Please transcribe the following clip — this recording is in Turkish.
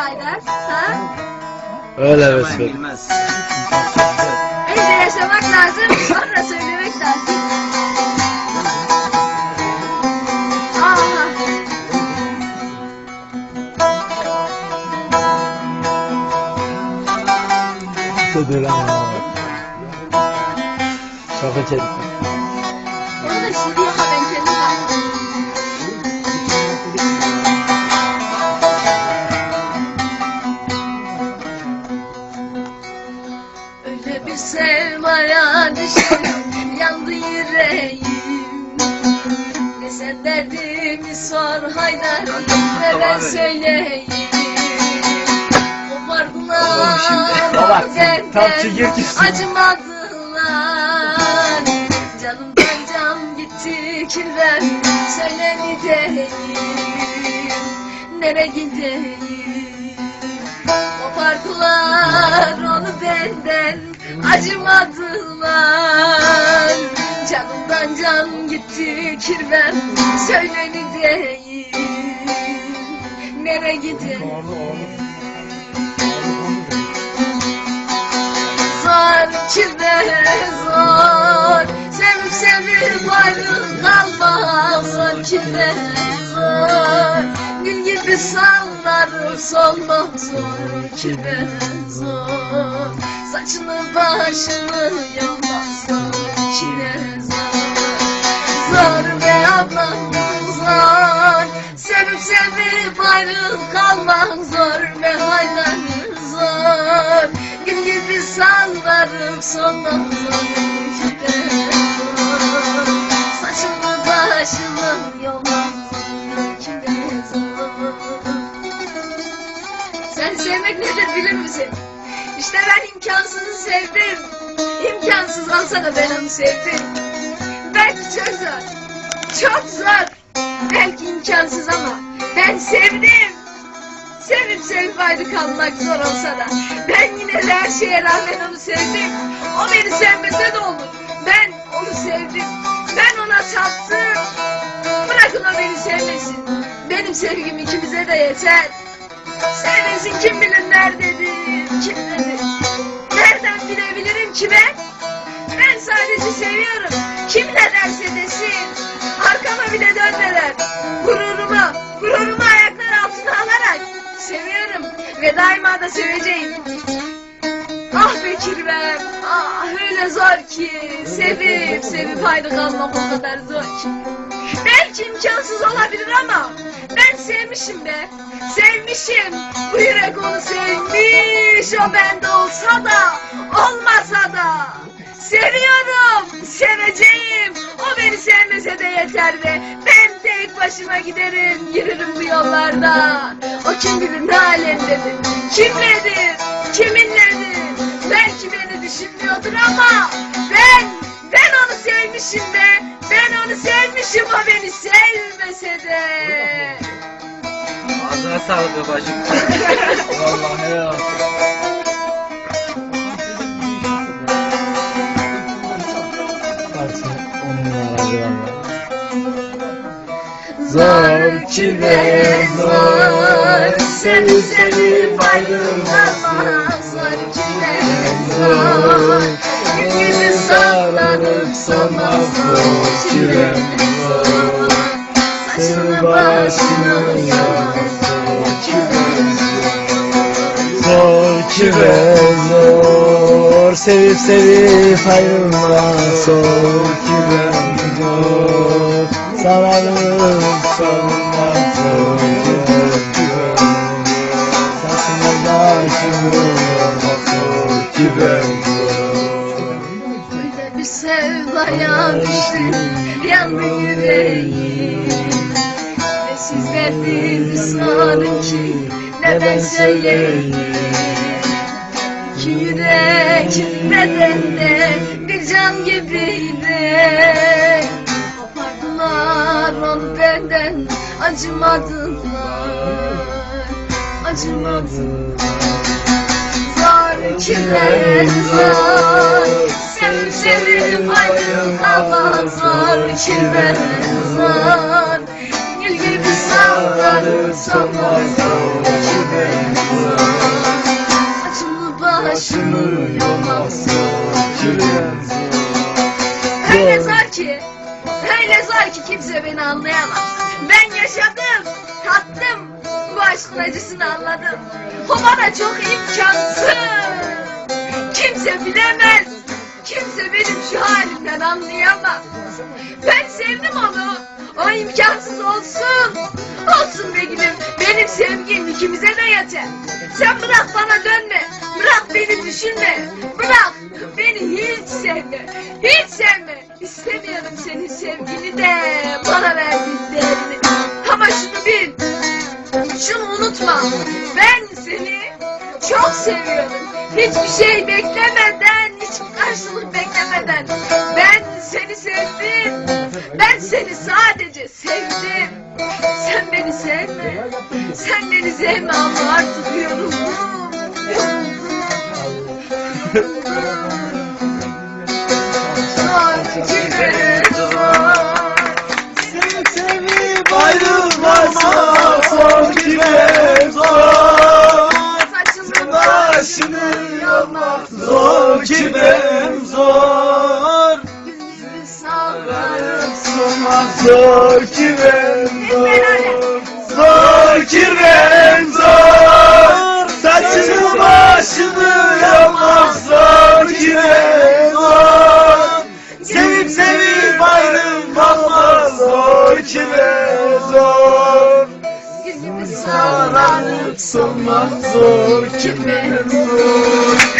Haydar? Ha? Öyle Yaşamayı besbelli. bilmez. Önce yaşamak lazım, sonra söylemek lazım. Aha. Dur ama. Şaka çelik. Onu da şimdi düştüm, yandı yüreğim. Ne sen derdimi sor Haydar, ne ben söyleyeyim. Kopardılar üstü. acımadılar. Canımdan can gitti kirven, söyle gideyim, nere gideyim. Kopardılar onu benden Acımadılar Canımdan can gitti kirvem. Söyleni değil. Nere gideyim? Zor kirve zor. Sevip sevip ayrı kalmak Zor kirve zor Gül gibi sallarım solmak zor kirve zor. Saçını başını yolmak zor kirve zor. Zor be ablam zor. Sevip sevip ayrı kalmak zor be haydar zor. Gül gibi sallarım solmak zor kirve zor. Saçını başını yolmak sevmek nedir bilir misin? İşte ben imkansızı sevdim. İmkansız olsa da ben onu sevdim. Belki çok zor. Çok zor. Belki imkansız ama ben sevdim. Sevip sevip ayrı kalmak zor olsa da ben yine de her şeye rağmen onu sevdim. O beni sevmese de olur. Ben onu sevdim. Ben ona taptım. Bırakın o beni sevmesin. Benim sevgim ikimize de yeter. Sevmesin kim bilir nerededir, kim nedir? Nereden bilebilirim ki ben? Ben sadece seviyorum. Kim ne derse desin. Arkama bile dönmeden. Gururumu, gururumu ayaklar altına alarak seviyorum. Ve daima da seveceğim. Ah be kirvem, ah öyle zor ki. Sevip sevip ayrı kalmak o kadar zor ki. Belki imkansız olabilir ama ben sevmişim be. Sevmişim. Bu yürek onu sevmiş. O bende olsa da olmasa da. Seviyorum. Seveceğim. O beni sevmese de yeter be. Ben tek başıma giderim. Yürürüm bu yollarda. O kim bilir ne alemdedir. Kimledir? Kiminledir? Belki beni düşünmüyordur ama ben ben onu sevmişim be. Ben onu sevmişim o beni sevmese de. Sağlık be bacım. Vallahi numaralı valla. Zor ki be zor. Seni sevip ayrılmak Zor ki be zor. Gülü sallanıp solmaz zor ki be zor. Saçını başını Sevip sevip be zor Sararıp sarılmak Zor ki be Saçını başını yormak Zor ki be Öyle bir sevdaya düştüm yandı yüreğim. Ve siz derdimi sorun ki ne ben söyleyeyim İki yürek bedende bir can gibiydi. Kopardılar onu benden acımadılar Acımadılar. Zor kiler zor Sevip sevip ayrılmak zor kiler zor Gül gibi sallanıp solmaz Belki kimse beni anlayamaz. Ben yaşadım, tattım. Bu aşkın acısını anladım. O bana çok imkansız. Kimse bilemez. Kimse benim şu halimden anlayamaz. Ben sevdim onu. O imkansız olsun. Olsun be. Benim sevgim ikimize de yeter. Sen bırak bana dönme. Bırak beni düşünme. Bırak beni hiç sevme. Hiç sevme. İstemiyorum senin sevgini seviyorum. Hiçbir şey beklemeden, hiçbir karşılık beklemeden. Ben seni sevdim. Ben seni sadece sevdim. Sen beni sevme. Sen beni sevme ama artık yoruldum. Zor Zor kime zor Saçını başını yapmak zor kime zor Sevip sevip zor Yüzümü Sağlanıp sallarım solmak zor kime zor